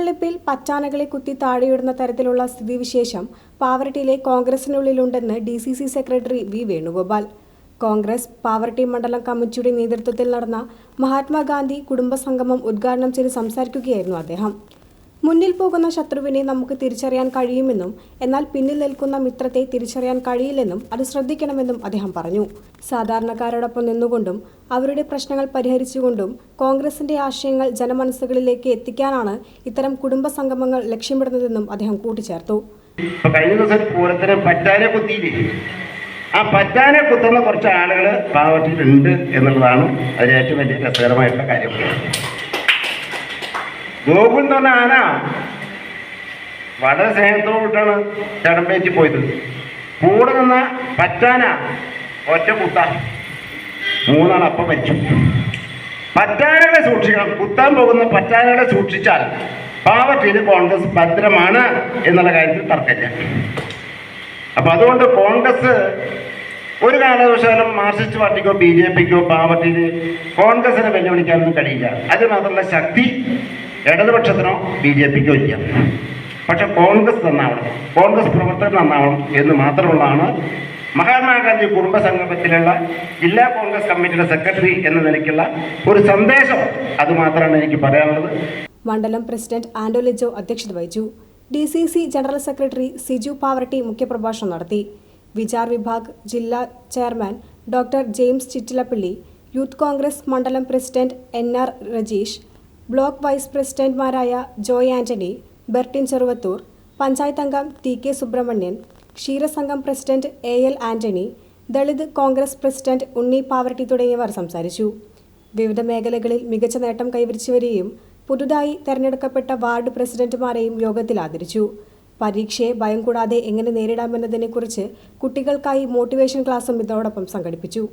എഴുന്നള്ളിപ്പിൽ പച്ചാനകളെ കുത്തി താഴെയിടുന്ന തരത്തിലുള്ള സ്ഥിതിവിശേഷം പാവറട്ടിയിലെ കോൺഗ്രസിനുള്ളിലുണ്ടെന്ന് D C C secretary V Venugopal. Congress Pavaratti മണ്ഡലം കമ്മിറ്റിയുടെ നേതൃത്വത്തിൽ നടന്ന മഹാത്മാഗാന്ധി കുടുംബസംഗമം ഉദ്ഘാടനം ചെയ്ത് സംസാരിക്കുകയായിരുന്നു അദ്ദേഹം. മുന്നിൽ പോകുന്ന ശത്രുവിനെ നമുക്ക് തിരിച്ചറിയാൻ കഴിയുമെന്നും എന്നാൽ പിന്നിൽ നിൽക്കുന്ന മിത്രത്തെ തിരിച്ചറിയാൻ കഴിയില്ലെന്നും അത് ശ്രദ്ധിക്കണമെന്നും അദ്ദേഹം പറഞ്ഞു. സാധാരണക്കാരോടൊപ്പം നിന്നുകൊണ്ടും അവരുടെ പ്രശ്നങ്ങൾ പരിഹരിച്ചുകൊണ്ടും കോൺഗ്രസിന്റെ ആശയങ്ങൾ ജനമനസ്സുകളിലേക്ക് എത്തിക്കാനാണ് ഇത്തരം കുടുംബ സംഗമങ്ങൾ ലക്ഷ്യമിടുന്നതെന്നും അദ്ദേഹം കൂട്ടിച്ചേർത്തു. കഴിഞ്ഞ ദിവസം ആ പറ്റാനെ കുത്തുന്ന കുറച്ച് ആളുകൾ പാവട്ടിയിലുണ്ട് എന്നുള്ളതാണ് അതിന് ഏറ്റവും വലിയ രസകരമായിട്ടുള്ള കാര്യം. ഗോകുൽ എന്ന് പറഞ്ഞ ആന വളരെ സ്നേഹത്തോട്ടാണ് ചടമ്പേറ്റി പോയത്. കൂടെ നിന്ന പറ്റാന ഒറ്റ കുത്ത മൂന്നാണ് അപ്പം മരിച്ചു. പറ്റാനകളെ സൂക്ഷിക്കണം. കുത്താൻ പോകുന്ന പറ്റാനകളെ സൂക്ഷിച്ചാൽ പാവത്തിന് കോൺഗ്രസ് ഭദ്രമാണ് എന്നുള്ള കാര്യത്തിൽ തർക്കമില്ല. അപ്പൊ അതുകൊണ്ട് കോൺഗ്രസ് ഒരു കാലവശാലും മാർക്സിസ്റ്റ് പാർട്ടിക്കോ ബി ജെ പിക്കോ പാവത്തിന് കോൺഗ്രസിനെ വെല്ലുവിളിക്കാനൊന്നും കഴിയില്ല. അത് മാത്രമല്ല ശക്തി ഇടതുപക്ഷത്തിനോ ബി ജെ പിക്കോ ഇല്ല. പക്ഷെ കോൺഗ്രസ് നന്നാവണം. കോൺഗ്രസ് പ്രവർത്തനം നന്നാവണം എന്ന് മാത്രമുള്ളതാണ് മഹാത്മാഗാന്ധി കുടുംബ സംഗമത്തിലുള്ള ജില്ലാ കോൺഗ്രസ് കമ്മിറ്റിയുടെ സെക്രട്ടറി എന്ന നിലയ്ക്കുള്ള ഒരു സന്ദേശം അത് മാത്രമാണ് എനിക്ക് പറയാനുള്ളത്. മണ്ഡലം പ്രസിഡന്റ് ലിജോ അധ്യക്ഷത വഹിച്ചു. D C C general secretary Siju Pavaratty മുഖ്യപ്രഭാഷണം നടത്തി. വിചാർ വിഭാഗ് ജില്ലാ chairman doctor James Chittilappilly youth Congress മണ്ഡലം president N R Rajeesh block vice പ്രസിഡന്റുമാരായ ജോയ് ആന്റണി ബെർട്ടിൻ ചെറുവത്തൂർ പഞ്ചായത്ത് അംഗം T K Subramanian ക്ഷീരസംഘം president A L Antony Dalit Congress president Unni Pavaratti തുടങ്ങിയവർ സംസാരിച്ചു. വിവിധ മേഖലകളിൽ മികച്ച നേട്ടം കൈവരിച്ചവരെയും പുതുതായി തെരഞ്ഞെടുക്കപ്പെട്ട വാർഡ് പ്രസിഡന്റുമാരെയും യോഗത്തിൽ ആദരിച്ചു. പരീക്ഷയെ ഭയം കൂടാതെ എങ്ങനെ നേരിടാമെന്നതിനെക്കുറിച്ച് കുട്ടികൾക്കായി മോട്ടിവേഷൻ ക്ലാസും ഇതോടൊപ്പം സംഘടിപ്പിച്ചു.